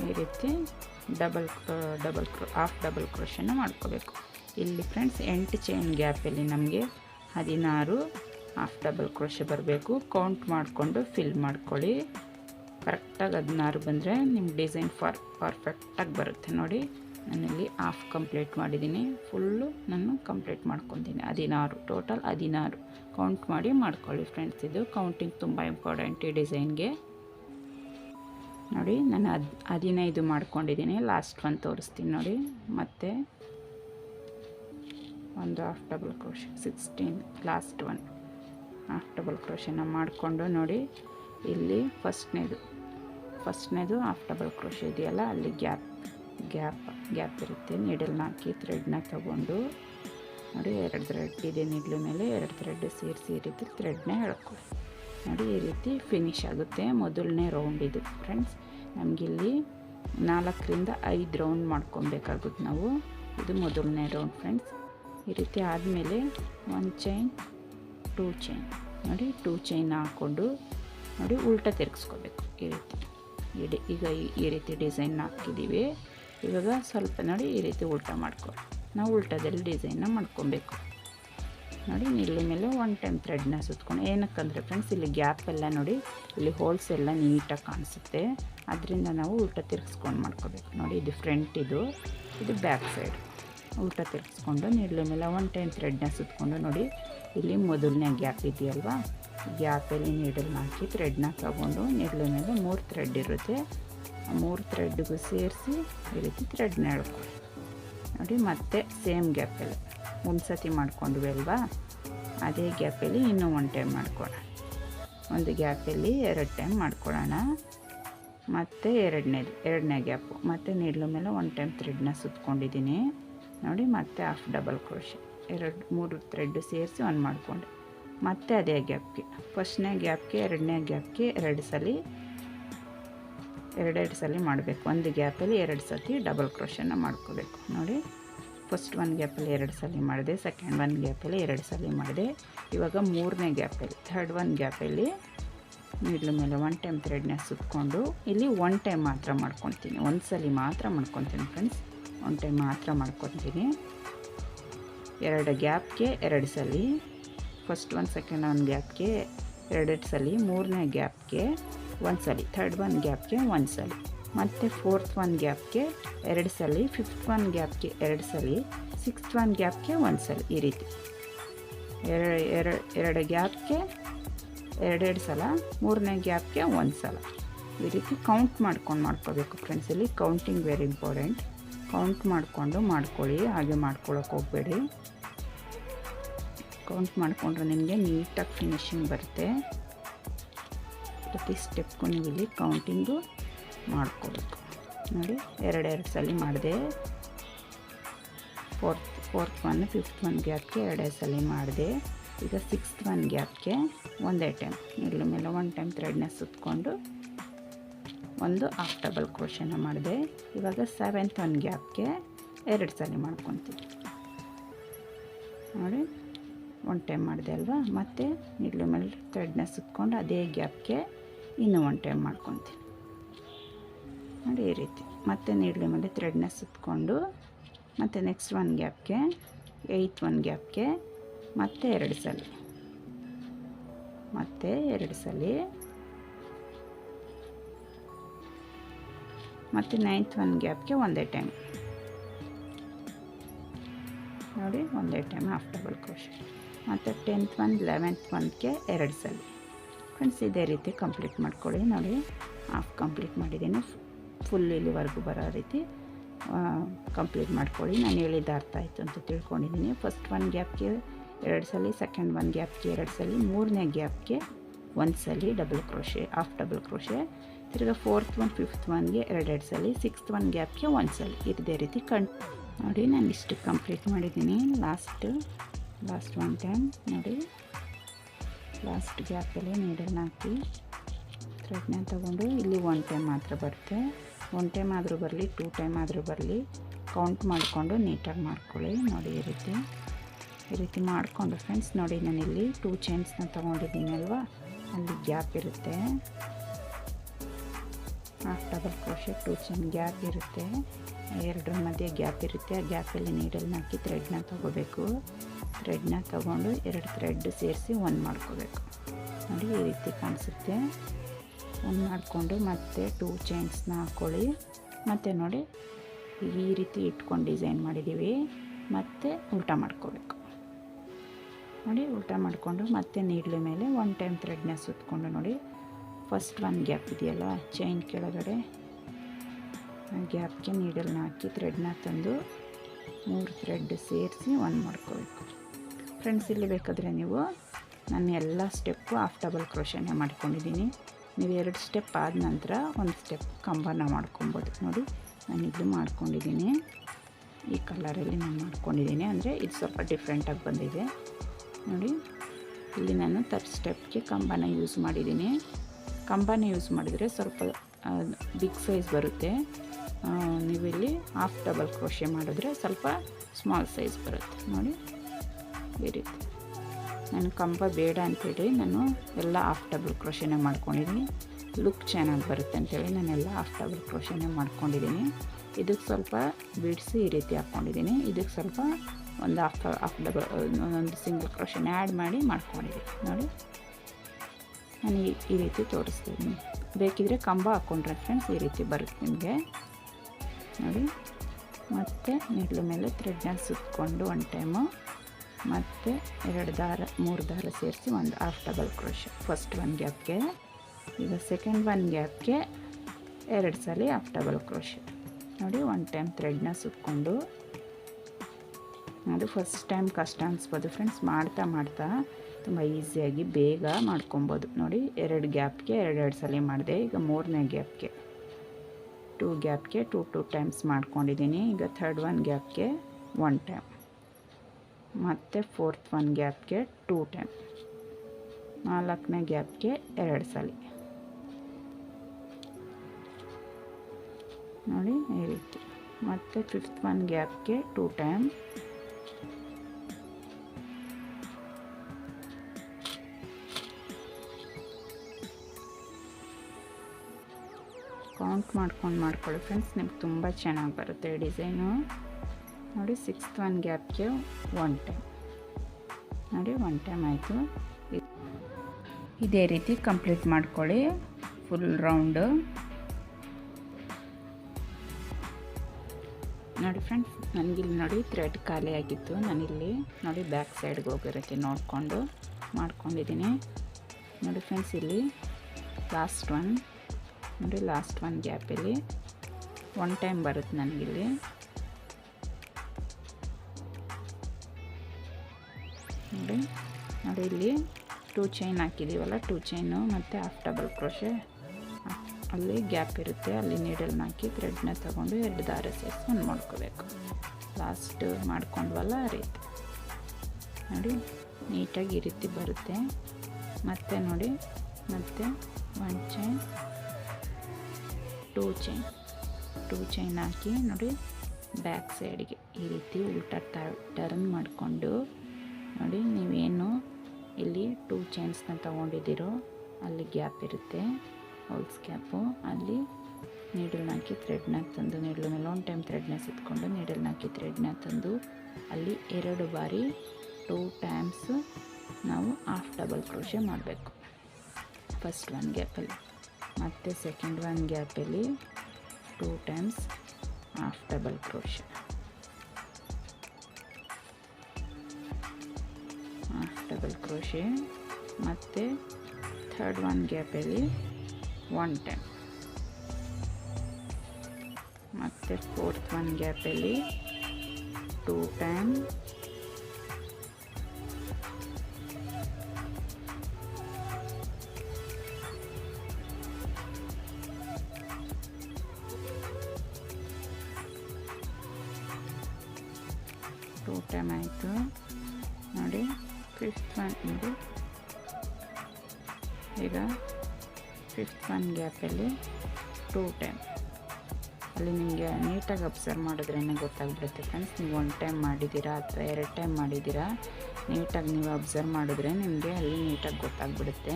ಈ ರೀತಿ ಡಬಲ್ ಡಬಲ್ ಕ್ರೋ ಹಾಫ್ ಡಬಲ್ ಕ್ರೋಶನ್ನು ಮಾಡ್ಕೋಬೇಕು. ಇಲ್ಲಿ ಫ್ರೆಂಡ್ಸ್ ಎಂಟು ಚೈನ್ ಗ್ಯಾಪಲ್ಲಿ ನಮಗೆ ಹದಿನಾರು ಹಾಫ್ ಡಬಲ್ ಕ್ರೋಶ ಬರಬೇಕು. ಕೌಂಟ್ ಮಾಡಿಕೊಂಡು ಫಿಲ್ ಮಾಡ್ಕೊಳ್ಳಿ. ಕರೆಕ್ಟಾಗಿ ಹದಿನಾರು ಬಂದರೆ ನಿಮ್ಮ ಡಿಸೈನ್ ಫಾರ್ ಪರ್ಫೆಕ್ಟಾಗಿ ಬರುತ್ತೆ ನೋಡಿ. ನಾನಿಲ್ಲಿ ಹಾಫ್ ಕಂಪ್ಲೀಟ್ ಮಾಡಿದ್ದೀನಿ. ಫುಲ್ಲು ನಾನು ಕಂಪ್ಲೀಟ್ ಮಾಡ್ಕೊತೀನಿ. ಹದಿನಾರು ಟೋಟಲ್ ಹದಿನಾರು. ಕೌಂಟ್ ಮಾಡಿ ಮಾಡ್ಕೊಳ್ಳಿ ಫ್ರೆಂಡ್ಸ್ ಇದು ಕೌಂಟಿಂಗ್ ತುಂಬ ಇಂಪಾರ್ಟೆಂಟ್ ಈ ಡಿಸೈನ್ಗೆ ನೋಡಿ, ನಾನು ಹದ್, ಹದಿನೈದು ಮಾಡ್ಕೊಂಡಿದ್ದೀನಿ. ಲಾಸ್ಟ್ ಒಂದು ತೋರಿಸ್ತೀನಿ ನೋಡಿ. ಮತ್ತು ಒಂದು half double crochet sixteen last one half double ಕ್ರೋಶನ ಮಾಡಿಕೊಂಡು ನೋಡಿ. ಇಲ್ಲಿ ಫಸ್ಟ್ನೇದು ಫಸ್ಟ್ನೇದು ಹಾಫ್ ಡಬಲ್ ಕ್ರೋಶ ಇದೆಯಲ್ಲ, ಅಲ್ಲಿ ಗ್ಯಾಪ್ ಗ್ಯಾಪ್ ಗ್ಯಾಪ್ ಇರುತ್ತೆ. ನೀಡಲ್ನ ಹಾಕಿ ಥ್ರೆಡ್ನ ತಗೊಂಡು ನೋಡಿ, ಎರಡು ಥ್ರೆಡ್ ಇದೆ ನೀಡ್ಲು ಮೇಲೆ, ಎರಡು ಥ್ರೆಡ್ ಸೇರಿಸಿ ಈ ರೀತಿ ಥ್ರೆಡ್ನ ಹೇಳ್ಕೊಳ್ಳಿ ನೋಡಿ, ಈ ರೀತಿ ಫಿನಿಶ್ ಆಗುತ್ತೆ. ಮೊದಲನೇ ರೌಂಡ್ ಇದು ಫ್ರೆಂಡ್ಸ್ ನಮಗಿಲ್ಲಿ ನಾಲ್ಕರಿಂದ ಐದು ರೌಂಡ್ ಮಾಡ್ಕೊಬೇಕಾಗುತ್ತೆ ನಾವು. ಇದು ಮೊದಲನೇ ರೌಂಡ್ ಫ್ರೆಂಡ್ಸ್ ಈ ರೀತಿ ಆದಮೇಲೆ ಒಂದು ಚೈನ್ ಟೂ ಚೈನ್. ನೋಡಿ, ಟೂ ಚೈನ್ ಹಾಕ್ಕೊಂಡು ನೋಡಿ ಉಲ್ಟ ತಿರ್ಗಿಸ್ಕೋಬೇಕು. ಈ ರೀತಿ. ಈಗ ಈ- ಈ ರೀತಿ ಡಿಸೈನ್ ಹಾಕಿದ್ದೀವಿ. ಇವಾಗ ಸ್ವಲ್ಪ ನೋಡಿ ಈ ರೀತಿ ಉಲ್ಟ ಮಾಡ್ಕೊ. ನಾವು ಉಲ್ಟದಲ್ಲಿ ಡಿಸೈನ್ನ ಮಾಡ್ಕೊಬೇಕು. ನೋಡಿ, ಇಲ್ಲಿ ಮೇಲೆ ಒನ್ ಟೈಮ್ ಥ್ರೆಡ್ನ ಸುತ್ಕೊಂಡು. ಏನಕ್ಕಂದರೆ ಫ್ರೆಂಡ್ಸ್, ಇಲ್ಲಿ ಗ್ಯಾಪ್ ಎಲ್ಲ ನೋಡಿ, ಇಲ್ಲಿ ಹೋಲ್ಸ್ ಎಲ್ಲ ನೀಟಾಗಿ ಕಾಣಿಸುತ್ತೆ. ಅದರಿಂದ ನಾವು ಉಲ್ಟ ತಿರ್ಗಿಸ್ಕೊಂಡು ಮಾಡ್ಕೋಬೇಕು. ನೋಡಿ, ಇದು ಫ್ರಂಟ್ ಇದು ಇದು ಬ್ಯಾಕ್ ಸೈಡ್. ಉಲ್ಟ ತಿರ್ಗಿಸ್ಕೊಂಡು ನೀಡ್ಲ ಮೇಲೆ ಒನ್ ಟೈಮ್ ಥ್ರೆಡ್ನ ಸುತ್ಕೊಂಡು ನೋಡಿ. ಇಲ್ಲಿ ಮೊದಲನೇ ಗ್ಯಾಪ್ ಇದೆಯಲ್ವ? ಗ್ಯಾಪಲ್ಲಿ ನೀಡಲ್ನ ಹಾಕಿ ಥ್ರೆಡ್ನ ತಗೊಂಡು ನೀಡ್ಲ ಮೇಲೆ ಮೂರು ಥ್ರೆಡ್ ಇರುತ್ತೆ. ಮೂರು ಥ್ರೆಡ್ಗೂ ಸೇರಿಸಿ ಈ ರೀತಿ ಥ್ರೆಡ್ನ ಹೇಳ್ಕೊಳ್ಳಿ ನೋಡಿ ಮತ್ತೆ ಸೇಮ್ ಗ್ಯಾಪಲ್ಲಿ ಒಂದು ಸತಿ ಮಾಡ್ಕೊಂಡ್ವಿ ಅಲ್ವಾ? ಅದೇ ಗ್ಯಾಪಲ್ಲಿ ಇನ್ನೂ ಒನ್ ಟೈಮ್ ಮಾಡ್ಕೊಳ್ಳೋಣ ಒಂದು ಗ್ಯಾಪಲ್ಲಿ ಎರಡು ಟೈಮ್ ಮಾಡ್ಕೊಳ್ಳೋಣ ಮತ್ತು ಎರಡನೇದು, ಎರಡನೇ ಗ್ಯಾಪು ಮತ್ತು ನೀಡ್ಲ ಮೇಲೆ ಒನ್ ಟೈಮ್ ಥ್ರೆಡ್ನ ಸುತ್ಕೊಂಡಿದ್ದೀನಿ ನೋಡಿ ಮತ್ತೆ ಹಾಫ್ ಡಬಲ್ ಕ್ರೋಶೆ ಎರಡು, ಮೂರು ಥ್ರೆಡ್ ಸೇರಿಸಿ ಒಂದು ಮಾಡಿಕೊಂಡೆ. ಮತ್ತೆ ಅದೇ ಗ್ಯಾಪ್ಗೆ ಫಸ್ಟ್ನೇ ಗ್ಯಾಪ್ಗೆ ಎರಡನೇ ಗ್ಯಾಪ್ಗೆ ಎರಡು ಸಲ, ಎರಡೆರಡು ಸಲ ಮಾಡಬೇಕು. ಒಂದು ಗ್ಯಾಪಲ್ಲಿ ಎರಡು ಸತಿ ಡಬಲ್ ಕ್ರೋಶನ ಮಾಡ್ಕೋಬೇಕು. ನೋಡಿ ಫಸ್ಟ್ ಒಂದು ಗ್ಯಾಪಲ್ಲಿ ಎರಡು ಸಲ ಮಾಡಿದೆ ಸೆಕೆಂಡ್ ಒನ್ ಗ್ಯಾಪಲ್ಲಿ ಎರಡು ಸಲ ಮಾಡಿದೆ. ಇವಾಗ ಮೂರನೇ ಗ್ಯಾಪಲ್ಲಿ ಥರ್ಡ್ ಒನ್ ಗ್ಯಾಪಲ್ಲಿ ಮಿಡ್ಲ್ ಮೇಲೆ ಒನ್ ಟೈಮ್ ಥ್ರೆಡ್ನ ಸುತ್ಕೊಂಡು, ಇಲ್ಲಿ ಒನ್ ಟೈಮ್ ಮಾತ್ರ ಮಾಡ್ಕೊತೀನಿ. ಒಂದು ಸಲ ಮಾತ್ರ ಮಾಡ್ಕೊತೀನಿ ಫ್ರೆಂಡ್ಸ್ ಒನ್ ಟೈಮ್ ಮಾತ್ರ ಮಾಡ್ಕೊತೀನಿ ಎರಡು ಗ್ಯಾಪ್ಗೆ ಎರಡು ಸಲ. ಫಸ್ಟ್ ಒನ್ ಸೆಕೆಂಡ್ ಒನ್ ಗ್ಯಾಪ್ಗೆ ಎರಡೆರಡು ಸಲ. ಮೂರನೇ ಗ್ಯಾಪ್ಗೆ ಒಂದು ಸಲ. ಥರ್ಡ್ ಒನ್ ಗ್ಯಾಪ್ಗೆ ಒಂದು ಸಲ. ಮತ್ತು ಫೋರ್ತ್ ಒನ್ ಗ್ಯಾಪ್ಗೆ ಎರಡು ಸಲ. ಫಿಫ್ತ್ ಒನ್ ಗ್ಯಾಪ್ಗೆ ಎರಡು ಸಲ. ಸಿಕ್ಸ್ತ್ ಒನ್ ಗ್ಯಾಪ್ಗೆ ಒಂದು ಸಲ ಈ ರೀತಿ. ಎರಡು ಎರಡು ಎರಡು ಗ್ಯಾಪ್ಗೆ ಎರಡೆರಡು ಸಲ. ಮೂರನೇ ಗ್ಯಾಪ್ಗೆ ಒಂದು ಸಲ. ಈ ರೀತಿ ಕೌಂಟ್ ಮಾಡ್ಕೊಂಡು ಮಾಡ್ಕೋಬೇಕು ಫ್ರೆಂಡ್ಸ್ ಇಲ್ಲಿ ಕೌಂಟಿಂಗ್ ವೆರಿ ಇಂಪಾರ್ಟೆಂಟ್ ಕೌಂಟ್ ಮಾಡಿಕೊಂಡು ಮಾಡ್ಕೊಳ್ಳಿ, ಹಾಗೆ ಮಾಡ್ಕೊಳ್ಳೋಕೆ ಹೋಗಬೇಡಿ. ಕೌಂಟ್ ಮಾಡಿಕೊಂಡ್ರೆ ನಿಮಗೆ ನೀಟಾಗಿ ಫಿನಿಶಿಂಗ್ ಬರುತ್ತೆ. ಪ್ರತಿ ಸ್ಟೆಪ್ಗೂ ನೀವು ಇಲ್ಲಿ ಕೌಂಟಿಂಗು ಮಾಡ್ಕೋಬೇಕು. ನೋಡಿ, ಎರಡೆರಡು ಸಲ ಮಾಡಿದೆ. Fourth fourth one fifth one ಗ್ಯಾಪ್ಗೆ ಎರಡೇ ಸಲ ಮಾಡಿದೆ. ಈಗ ಸಿಕ್ಸ್ತ್ ಒನ್ ಗ್ಯಾಪ್ಗೆ ಒಂದೇ ಟೈಮ್ ಇದ್ರ ಮೇಲೆ ಒನ್ ಟೈಮ್ ಥ್ರೆಡ್ನ ಸುತ್ಕೊಂಡು ಒಂದು ಹಾಫ್ ಡಬಲ್ ಕ್ರೋಶನ ಮಾಡಿದೆ. ಇವಾಗ ಸೆವೆಂತ್ ಒನ್ ಗ್ಯಾಪ್ಗೆ ಎರಡು ಸಲ ಮಾಡ್ಕೊತೀನಿ ನೋಡಿ ಒನ್ ಟೈಮ್ ಮಾಡಿದೆ ಅಲ್ವಾ? ಮತ್ತು ನಿಡ್ಲು ಮೇಲೆ ಥ್ರೆಡ್ನ ಸುತ್ಕೊಂಡು ಅದೇ ಗ್ಯಾಪ್ಗೆ ಇನ್ನೂ ಒನ್ ಟೈಮ್ ಮಾಡ್ಕೊತೀನಿ. ನೋಡಿ, ಈ ರೀತಿ. ಮತ್ತೆ ನೀಡ್ಲು ಮೇಲೆ ಥ್ರೆಡ್ನ ಸುತ್ಕೊಂಡು ಮತ್ತು ನೆಕ್ಸ್ಟ್ ಒನ್ ಗ್ಯಾಪ್ಗೆ ಏಯ್ತ್ ಒನ್ ಗ್ಯಾಪ್ಗೆ ಮತ್ತೆ ಎರಡು ಸಲ. ಮತ್ತೆ ಎರಡು ಸಲ ಮತ್ತು ನೈನ್ತ್ ಒನ್ ಗ್ಯಾಪ್ಗೆ ಒಂದೇ ಟೈಮ್ ನೋಡಿ, ಒಂದೇ ಟೈಮ್ ಹಾಫ್ ಡಬಲ್ ಕ್ರೋಶೆ ಮತ್ತು ಟೆಂತ್ ಒನ್ ಲೆವೆಂತ್ ಒನ್ಗೆ ಎರಡು ಸಲ. ಫ್ರೆಂಡ್ಸ್ ಇದೇ ರೀತಿ ಕಂಪ್ಲೀಟ್ ಮಾಡ್ಕೊಳ್ಳಿ. ನೋಡಿ ಹಾಫ್ ಕಂಪ್ಲೀಟ್ ಮಾಡಿದ್ದೀನಿ. ಫುಲ್ ಇಲ್ಲಿವರೆಗೂ ಬರೋ ರೀತಿ ಕಂಪ್ಲೀಟ್ ಮಾಡ್ಕೊಳ್ಳಿ. ನಾನು ಹೇಳಿದ ಅರ್ಥ ಆಯಿತು ಅಂತ ತಿಳ್ಕೊಂಡಿದ್ದೀನಿ. ಫಸ್ಟ್ ಒನ್ ಗ್ಯಾಪ್ಗೆ ಎರಡು ಸಲ ಸೆಕೆಂಡ್ ಒನ್ ಗ್ಯಾಪ್ಗೆ ಎರಡು ಸಲ, ಮೂರನೇ ಗ್ಯಾಪ್ಗೆ ಒಂದು ಸಲ double crochet half double crochet ತಿರ್ಗಿ ಫೋರ್ತ್ ಒನ್ ಫಿಫ್ತ್ ಒನ್ಗೆ ಎರಡೆರಡು ಸಲ, ಸಿಕ್ಸ್ತ್ ಒನ್ ಗ್ಯಾಪ್ಗೆ ಒಂದು ಸಲ. ಇದೇ ರೀತಿ ಕಣ್ ನೋಡಿ ನಾನು ಇಷ್ಟು ಕಂಪ್ಲೀಟ್ ಮಾಡಿದ್ದೀನಿ. ಲಾಸ್ಟ್ ಲಾಸ್ಟ್ ಒನ್ ಟೈಮ್ ನೋಡಿ. ಲಾಸ್ಟ್ ಗ್ಯಾಪಲ್ಲಿ ನೀಡನ್ನು ಹಾಕಿ ಥ್ರೆಡ್ನ ತೊಗೊಂಡು ಇಲ್ಲಿ ಒನ್ ಟೈಮ್ ಮಾತ್ರ ಬರುತ್ತೆ. ಒನ್ ಟೈಮ್ ಆದರೂ ಬರಲಿ ಟೂ ಟೈಮ್ ಆದರೂ ಬರಲಿ. ಕೌಂಟ್ ಮಾಡಿಕೊಂಡು ನೀಟಾಗಿ ಮಾಡ್ಕೊಳ್ಳಿ, ನೋಡಿ ಈ ರೀತಿ. ಈ ರೀತಿ ಮಾಡಿಕೊಂಡು ಫ್ರೆಂಡ್ಸ್ ನೋಡಿ ನಾನಿಲ್ಲಿ ಟೂ ಚೈನ್ಸ್ನ ತೊಗೊಂಡಿದ್ದೀನಿ ಅಲ್ವಾ? ಅಲ್ಲಿ ಗ್ಯಾಪ್ ಇರುತ್ತೆ. Half double crochet two chain gap ಇರುತ್ತೆ. ಎರಡರ ಮಧ್ಯೆ ಗ್ಯಾಪ್ ಇರುತ್ತೆ. ಆ ಗ್ಯಾಪಲ್ಲಿ ನೀಡಲ್ನ ಹಾಕಿ ಥ್ರೆಡ್ನ ತೊಗೋಬೇಕು. ಥ್ರೆಡ್ನ ತೊಗೊಂಡು ಎರಡು ಥ್ರೆಡ್ ಸೇರಿಸಿ ಒಂದು ಮಾಡ್ಕೋಬೇಕು. ನೋಡಿ, ಈ ರೀತಿ ಕಾಣಿಸುತ್ತೆ. ಒಂದು ಮಾಡಿಕೊಂಡು ಮತ್ತೆ ಟೂ ಚೈನ್ಸ್ನ ಹಾಕ್ಕೊಳ್ಳಿ ಮತ್ತು ನೋಡಿ, ಈ ರೀತಿ ಇಟ್ಕೊಂಡು ಡಿಸೈನ್ ಮಾಡಿದ್ದೀವಿ. ಮತ್ತು ಊಟ ಮಾಡ್ಕೋಬೇಕು. ನೋಡಿ ಊಟ ಮಾಡಿಕೊಂಡು ಮತ್ತೆ ನೀಡ್ಲ ಮೇಲೆ ಒನ್ ಟೈಮ್ ಥ್ರೆಡ್ನ ಸುತ್ತಕೊಂಡು ನೋಡಿ. ಫಸ್ಟ್ ಒನ್ ಗ್ಯಾಪ್ ಇದೆಯಲ್ಲ ಚೈನ್ ಕೆಳಗಡೆ. ಆ ಗ್ಯಾಪ್ಗೆ ನೀಡಲ್ನ ಹಾಕಿ ಥ್ರೆಡ್ನ ತಂದು ಮೂರು ಥ್ರೆಡ್ ಸೇರಿಸಿ ಒಂದು ಮಾಡ್ಕೋಬೇಕು. ಫ್ರೆಂಡ್ಸ್ ಇಲ್ಲಿ ಬೇಕಾದರೆ ನೀವು ನಾನು ಎಲ್ಲ ಸ್ಟೆಪ್ಪು ಹಾಫ್ ಡಬಲ್ ಕ್ರೋಶನೇ ಮಾಡ್ಕೊಂಡಿದ್ದೀನಿ. ನೀವು ಎರಡು ಸ್ಟೆಪ್ ಆದ ನಂತರ ಒಂದು ಸ್ಟೆಪ್ ಕಂಬನ ಮಾಡ್ಕೊಬೋದು. ನೋಡಿ, ನಾನು ಇದು ಮಾಡ್ಕೊಂಡಿದ್ದೀನಿ. ಈ ಕಲರಲ್ಲಿ ನಾನು ಮಾಡ್ಕೊಂಡಿದ್ದೀನಿ. ಅಂದರೆ ಇದು ಸ್ವಲ್ಪ ಡಿಫ್ರೆಂಟಾಗಿ ಬಂದಿದೆ. ನೋಡಿ, ಇಲ್ಲಿ ನಾನು ತರ್ಡ್ ಸ್ಟೆಪ್ಗೆ ಕಂಬನ ಯೂಸ್ ಮಾಡಿದ್ದೀನಿ. ಕಂಬನ ಯೂಸ್ ಮಾಡಿದರೆ ಸ್ವಲ್ಪ ಬಿಗ್ ಸೈಜ್ ಬರುತ್ತೆ. ನೀವಿಲ್ಲಿ ಹಾಫ್ ಡಬಲ್ ಕ್ರೋಶೆ ಮಾಡಿದ್ರೆ ಸ್ವಲ್ಪ ಸ್ಮಾಲ್ ಸೈಜ್ ಬರುತ್ತೆ. ನೋಡಿ, ಈ ರೀತಿ. ನಾನು ಕಂಬ ಬೇಡ ಅಂತೇಳಿ ನಾನು ಎಲ್ಲ ಹಾಫ್ ಡಬಲ್ ಕ್ರೋಶೆನೇ ಮಾಡ್ಕೊಂಡಿದ್ದೀನಿ. ಲುಕ್ ಚೆನ್ನಾಗಿ ಬರುತ್ತೆ ಅಂಥೇಳಿ ನಾನೆಲ್ಲ ಹಾಫ್ ಡಬಲ್ ಕ್ರೋಶೆನೇ ಮಾಡ್ಕೊಂಡಿದ್ದೀನಿ. ಇದಕ್ಕೆ ಸ್ವಲ್ಪ ಬಿಡಿಸಿ ಈ ರೀತಿ ಹಾಕ್ಕೊಂಡಿದ್ದೀನಿ ಇದಕ್ಕೆ ಸ್ವಲ್ಪ ಒಂದು ಹಾಫ್ ಹಾಫ್ ಡಬಲ್ ಒಂದು ಸಿಂಗಲ್ ಕ್ರೋಶನ್ ಆ್ಯಡ್ ಮಾಡಿ ಮಾಡ್ಕೊಂಡಿದ್ದೀನಿ. ನೋಡಿ. ನಾನು ಈ ರೀತಿ ತೋರಿಸ್ತೀನಿ. ಬೇಕಿದ್ರೆ ಕಂಬ ಹಾಕ್ಕೊಂಡ್ರೆ ಫ್ರೆಂಡ್ಸ್ ಈ ರೀತಿ ಬರುತ್ತೆ ನಿಮಗೆ. ನೋಡಿ. ಮತ್ತು ನಿಡ್ಲ ಮೇಲೆ ಥ್ರೆಡ್ನ ಸುತ್ತಕೊಂಡು ಒನ್ ಟೈಮು ಮತ್ತು ಎರಡು ದಾರ, ಮೂರು ದಾರ ಸೇರಿಸಿ ಒಂದು half double crochet first one ಗ್ಯಾಪ್ಗೆ ಈಗ ಸೆಕೆಂಡ್ ಒನ್ ಗ್ಯಾಪ್ಗೆ ಎರಡು ಸಲ ಹಾಫ್ ಡಬಲ್ ಕ್ರೋಶ ನೋಡಿ ಒನ್ ಟೈಮ್ ಥ್ರೆಡ್ನ ಸುತ್ತಕೊಂಡು ಅದು ಫಸ್ಟ್ ಟೈಮ್ ಕಷ್ಟ ಅನಿಸ್ಬೋದು ಫ್ರೆಂಡ್ಸ್ ಮಾಡ್ತಾ ಮಾಡ್ತಾ. ತುಂಬ ಈಸಿಯಾಗಿ ಬೇಗ ಮಾಡ್ಕೊಬೋದು. ನೋಡಿ, ಎರಡು ಗ್ಯಾಪ್ಗೆ ಎರಡೆರಡು ಸಲ ಮಾಡಿದೆ. ಈಗ ಮೂರನೇ ಗ್ಯಾಪ್ಗೆ. ಟೂ ಗ್ಯಾಪ್ಗೆ ಟೂ ಟೂ ಟೈಮ್ಸ್ ಮಾಡ್ಕೊಂಡಿದ್ದೀನಿ. ಈಗ ಥರ್ಡ್ ಒನ್ ಗ್ಯಾಪ್ಗೆ ಒನ್ ಟೈಮ್ ಮತ್ತು ಫೋರ್ತ್ ಒನ್ ಗ್ಯಾಪ್ಗೆ ಟೂ ಟೈಮ್ ನಾಲ್ಕನೇ ಗ್ಯಾಪ್ಗೆ ಎರಡು ಸಲ. ನೋಡಿ, ಈ ರೀತಿ. ಮತ್ತು ಫಿಫ್ತ್ ಒನ್ ಗ್ಯಾಪ್ಗೆ ಟೂ ಟೈಮ್ ಕೌಂಟ್ ಮಾಡ್ಕೊಂಡು ಮಾಡ್ಕೊಳ್ಳಿ ಫ್ರೆಂಡ್ಸ್ ನಿಮ್ಗೆ ತುಂಬ ಚೆನ್ನಾಗಿ ಬರುತ್ತೆ ಡಿಸೈನು. ನೋಡಿ ಸಿಕ್ಸ್ತ್ ಒನ್ ಗ್ಯಾಪ್ಗೆ ಒನ್ ಟೈಮ್ ನೋಡಿ ಒನ್ ಟೈಮ್ ಆಯಿತು. ಇದೇ ರೀತಿ ಕಂಪ್ಲೀಟ್ ಮಾಡ್ಕೊಳ್ಳಿ ಫುಲ್ ರೌಂಡು ನೋಡಿ ಫ್ರೆಂಡ್ಸ್ ನನಗಿಲ್ಲಿ ನೋಡಿ ಥ್ರೆಡ್ ಖಾಲಿ ಆಗಿತ್ತು. ನಾನಿಲ್ಲಿ ನೋಡಿ ಬ್ಯಾಕ್ ಸೈಡ್ಗೆ ಹೋಗಿರೋಕ್ಕೆ ನೋಡಿಕೊಂಡು ಮಾಡ್ಕೊಂಡಿದ್ದೀನಿ. ನೋಡಿ ಫ್ರೆಂಡ್ಸ್ ಇಲ್ಲಿ ಲಾಸ್ಟ್ ಒನ್ ನೋಡಿ ಲಾಸ್ಟ್ ಒನ್ ಗ್ಯಾಪಲ್ಲಿ ಒನ್ ಟೈಮ್ ಬರುತ್ತೆ ನನಗಿಲ್ಲಿ ನೋಡಿ ನೋಡಿ ಇಲ್ಲಿ ಟೂ ಚೈನ್ ಹಾಕಿದ್ದೀವಲ್ಲ ಟೂ ಚೈನು ಮತ್ತು ಹಾಫ್ ಡಬಲ್ ಕ್ರೋಶೆ ಅಲ್ಲಿ ಗ್ಯಾಪ್ ಇರುತ್ತೆ, ಅಲ್ಲಿ ನೀಡಲ್ನ ಹಾಕಿ ಥ್ರೆಡ್ನ ತೊಗೊಂಡು ಎರಡು ದಾರ ಸೇರಿಸಿ ಒಂದು ಮಾಡ್ಕೋಬೇಕು. ಲಾಸ್ಟ್ ಮಾಡ್ಕೊಂಡ್ವಲ್ಲ ಆ ರೀತಿ. ನೋಡಿ ನೀಟಾಗಿ ಈ ರೀತಿ ಬರುತ್ತೆ. ಮತ್ತೆ ನೋಡಿ, ಮತ್ತೆ one chain two chain two chain ಹಾಕಿ ನೋಡಿ ಬ್ಯಾಕ್ ಸೈಡ್ಗೆ ಈ ರೀತಿ ಉಲ್ಟಾ ಟರ್ನ್ ಮಾಡಿಕೊಂಡು ನೋಡಿ ನೀವೇನು ಇಲ್ಲಿ ಟೂ ಚೈನ್ಸ್ನ ತೊಗೊಂಡಿದ್ದೀರೋ ಅಲ್ಲಿ ಗ್ಯಾಪ್ ಇರುತ್ತೆ, ಹೋಲ್ಸ್ ಗ್ಯಾಪು. ಅಲ್ಲಿ ನೀಡಲ್ನ ಹಾಕಿ ಥ್ರೆಡ್ನ ತಂದು, ನೀಡಲ್ ಮೇಲೆ ಒನ್ ಟೈಮ್ ಥ್ರೆಡ್ನ ಸುತ್ಕೊಂಡು ನೀಡಲ್ನ ಹಾಕಿ ಥ್ರೆಡ್ನ ತಂದು ಅಲ್ಲಿ ಎರಡು ಬಾರಿ ಟೂ ಟೈಮ್ಸ್ ನಾವು ಹಾಫ್ ಡಬಲ್ ಕ್ರೋಶೆ ಮಾಡಬೇಕು. ಫಸ್ಟ್ ಒನ್ ಗ್ಯಾಪಲ್ಲಿ. ಮತ್ತು ಸೆಕೆಂಡ್ ಒನ್ ಗ್ಯಾಪಲ್ಲಿ two times half double crochet half double crochet ಮತ್ತು ಥರ್ಡ್ ಒನ್ ಗ್ಯಾಪಲ್ಲಿ ಒನ್ ಟೈಮ್ ಮತ್ತು ಫೋರ್ತ್ ಒನ್ ಗ್ಯಾಪಲ್ಲಿ ಟೂ ಟೈಮ್ ಈಗ ಫಿಫ್ತ್ ಒನ್ ಗ್ಯಾಪಲ್ಲಿ ಟೂ ಟೈಮ್ ಅಲ್ಲಿ ನಿಮಗೆ ನೀಟಾಗಿ ಅಬ್ಸರ್ವ್ ಮಾಡಿದ್ರೇ ಗೊತ್ತಾಗ್ಬಿಡುತ್ತೆ ಫ್ರೆಂಡ್ಸ್ ನೀವು ಒನ್ ಟೈಮ್ ಮಾಡಿದ್ದೀರಾ ಅಥವಾ ಎರಡು ಟೈಮ್ ಮಾಡಿದ್ದೀರಾ ನೀಟಾಗಿ ನೀವು ಅಬ್ಸರ್ವ್ ಮಾಡಿದ್ರೆ ನಿಮಗೆ ಅಲ್ಲಿ ನೀಟಾಗಿ ಗೊತ್ತಾಗ್ಬಿಡುತ್ತೆ.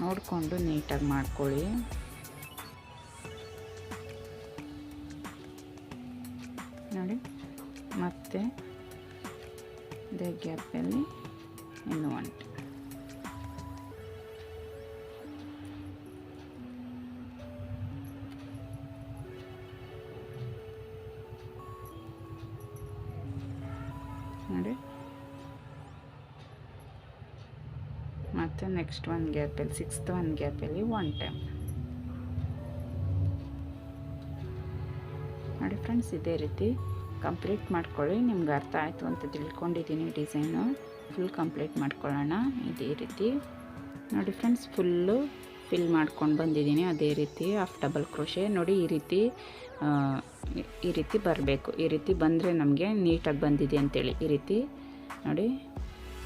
ನೋಡಿಕೊಂಡು ನೀಟಾಗಿ ಮಾಡ್ಕೊಳ್ಳಿ. ನೋಡಿ, ಮತ್ತೆ ಇದೇ ಗ್ಯಾಪಲ್ಲಿ ಇನ್ನು ಒನ್ ನೋಡಿ ನೆಕ್ಸ್ಟ್ ಒನ್ ಗ್ಯಾಪಲ್ಲಿ ಸಿಕ್ಸ್ತ್ ಒನ್ ಗ್ಯಾಪಲ್ಲಿ ಒನ್ ಟೈಮ್ ನೋಡಿ ಫ್ರೆಂಡ್ಸ್ ಇದೇ ರೀತಿ ಕಂಪ್ಲೀಟ್ ಮಾಡ್ಕೊಳ್ಳಿ, ನಿಮ್ಗೆ ಅರ್ಥ ಆಯಿತು ಅಂತ ತಿಳ್ಕೊಂಡಿದ್ದೀನಿ ಡಿಸೈನು ಫುಲ್ ಕಂಪ್ಲೀಟ್ ಮಾಡ್ಕೊಳ್ಳೋಣ, ಇದೇ ರೀತಿ. ನೋಡಿ ಫ್ರೆಂಡ್ಸ್ ಫುಲ್ಲು ಫಿಲ್ ಮಾಡ್ಕೊಂಡು ಬಂದಿದ್ದೀನಿ, ಅದೇ ರೀತಿ ಆಫ್ ಡಬಲ್ ಕ್ರೋಶೆ ನೋಡಿ ಈ ರೀತಿ ಈ ರೀತಿ ಬರಬೇಕು. ಈ ರೀತಿ ಬಂದರೆ ನಮಗೆ ನೀಟಾಗಿ ಬಂದಿದೆ ಅಂತೇಳಿ. ಈ ರೀತಿ ನೋಡಿ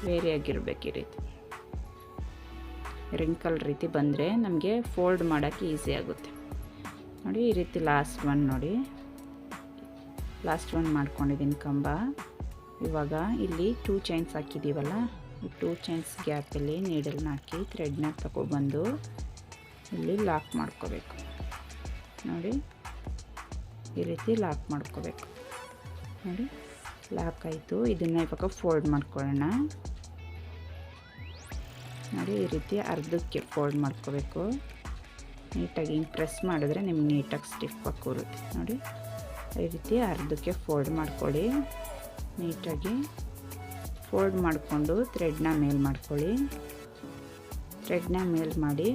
ವೇರಿಯಾಗಿರಬೇಕು ಈ ರೀತಿ. ರಿಂಕಲ್ ರೀತಿ ಬಂದರೆ ನಮಗೆ ಫೋಲ್ಡ್ ಮಾಡೋಕ್ಕೆ ಈಸಿ ಆಗುತ್ತೆ. ನೋಡಿ ಈ ರೀತಿ ಲಾಸ್ಟ್ ಒನ್ ನೋಡಿ. ಲಾಸ್ಟ್ ಒನ್ ಮಾಡ್ಕೊಂಡಿದ್ದೀನಿ ಕಂಬ. ಇವಾಗ ಇಲ್ಲಿ ಟೂ ಚೈನ್ಸ್ ಹಾಕಿದ್ದೀವಲ್ಲ ಈ ಟೂ ಚೈನ್ಸ್ ಗ್ಯಾಪಲ್ಲಿ ನೀಡಲ್ನ ಹಾಕಿ ಥ್ರೆಡ್ನ ತಗೊಬಂದು ಇಲ್ಲಿ ಲಾಕ್ ಮಾಡ್ಕೋಬೇಕು. ನೋಡಿ, ಈ ರೀತಿ ಲಾಕ್ ಮಾಡ್ಕೋಬೇಕು. ನೋಡಿ ಲಾಕ್ ಆಯಿತು. ಇದನ್ನು ಇವಾಗ ಫೋಲ್ಡ್ ಮಾಡ್ಕೊಳ್ಳೋಣ. ನೋಡಿ ಈ ರೀತಿ ಅರ್ಧಕ್ಕೆ ಫೋಲ್ಡ್ ಮಾಡ್ಕೋಬೇಕು. ನೀಟಾಗಿ ಹಿಂಗೆ ಪ್ರೆಸ್ ಮಾಡಿದ್ರೆ ನಿಮ್ಗೆ ನೀಟಾಗಿ ಸ್ಟಿಫಾಗಿ ಕೂರುತ್ತೆ. ನೋಡಿ, ಈ ರೀತಿ ಅರ್ಧಕ್ಕೆ ಫೋಲ್ಡ್ ಮಾಡ್ಕೊಳ್ಳಿ. ನೀಟಾಗಿ ಫೋಲ್ಡ್ ಮಾಡಿಕೊಂಡು ಥ್ರೆಡ್ನ ಮೇಲ್ ಮಾಡ್ಕೊಳ್ಳಿ. ಥ್ರೆಡ್ನ ಮೇಲ್ ಮಾಡಿ,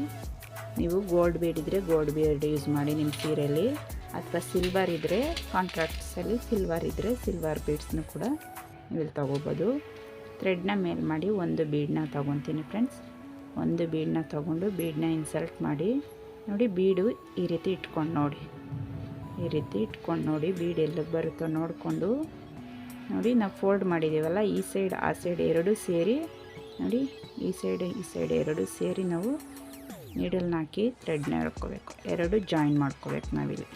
ನೀವು ಗೋಲ್ಡ್ ಬೀಡ್ ಇದ್ದರೆ ಗೋಲ್ಡ್ ಬೀಡ್ ಯೂಸ್ ಮಾಡಿ ನಿಮ್ಮ ಸೀರೆಯಲ್ಲಿ. ಅಥವಾ ಸಿಲ್ವರ್ ಇದ್ದರೆ ಕಾಂಟ್ರಾಕ್ಟ್ಸಲ್ಲಿ ಸಿಲ್ವರ್ ಇದ್ದರೆ ಸಿಲ್ವರ್ ಬೀಡ್ಸ್ನು ಕೂಡ ನೀವು ಇಲ್ಲಿ ತೊಗೋಬೋದು. ಥ್ರೆಡ್ನ ಮೇಲ್ ಮಾಡಿ ಒಂದು ಬೀಡನ್ನ ತೊಗೊತೀನಿ ಫ್ರೆಂಡ್ಸ್ ಒಂದು ಬೀಡನ್ನ ತೊಗೊಂಡು ಬೀಡನ್ನ ಇನ್ಸಲ್ಟ್ ಮಾಡಿ, ನೋಡಿ ಬೀಡು ಈ ರೀತಿ ಇಟ್ಕೊಂಡು ನೋಡಿ. ಈ ರೀತಿ ಇಟ್ಕೊಂಡು ನೋಡಿ ಬೀಡ್ ಎಲ್ಲಿಗೆ ಬರುತ್ತೋ ನೋಡಿಕೊಂಡು, ನೋಡಿ ನಾವು ಫೋಲ್ಡ್ ಮಾಡಿದ್ದೀವಲ್ಲ ಈ ಸೈಡ್ ಆ ಸೈಡ್ ಎರಡು ಸೇರಿ, ನೋಡಿ ಈ ಸೈಡ್ ಈ ಸೈಡ್ ಎರಡು ಸೇರಿ ನಾವು ನೀಡಲ್ನ ಹಾಕಿ ಥ್ರೆಡ್ನ ಎಳ್ಕೋಬೇಕು. ಎರಡು ಜಾಯಿನ್ ಮಾಡ್ಕೋಬೇಕು ನಾವಿಲ್ಲಿ.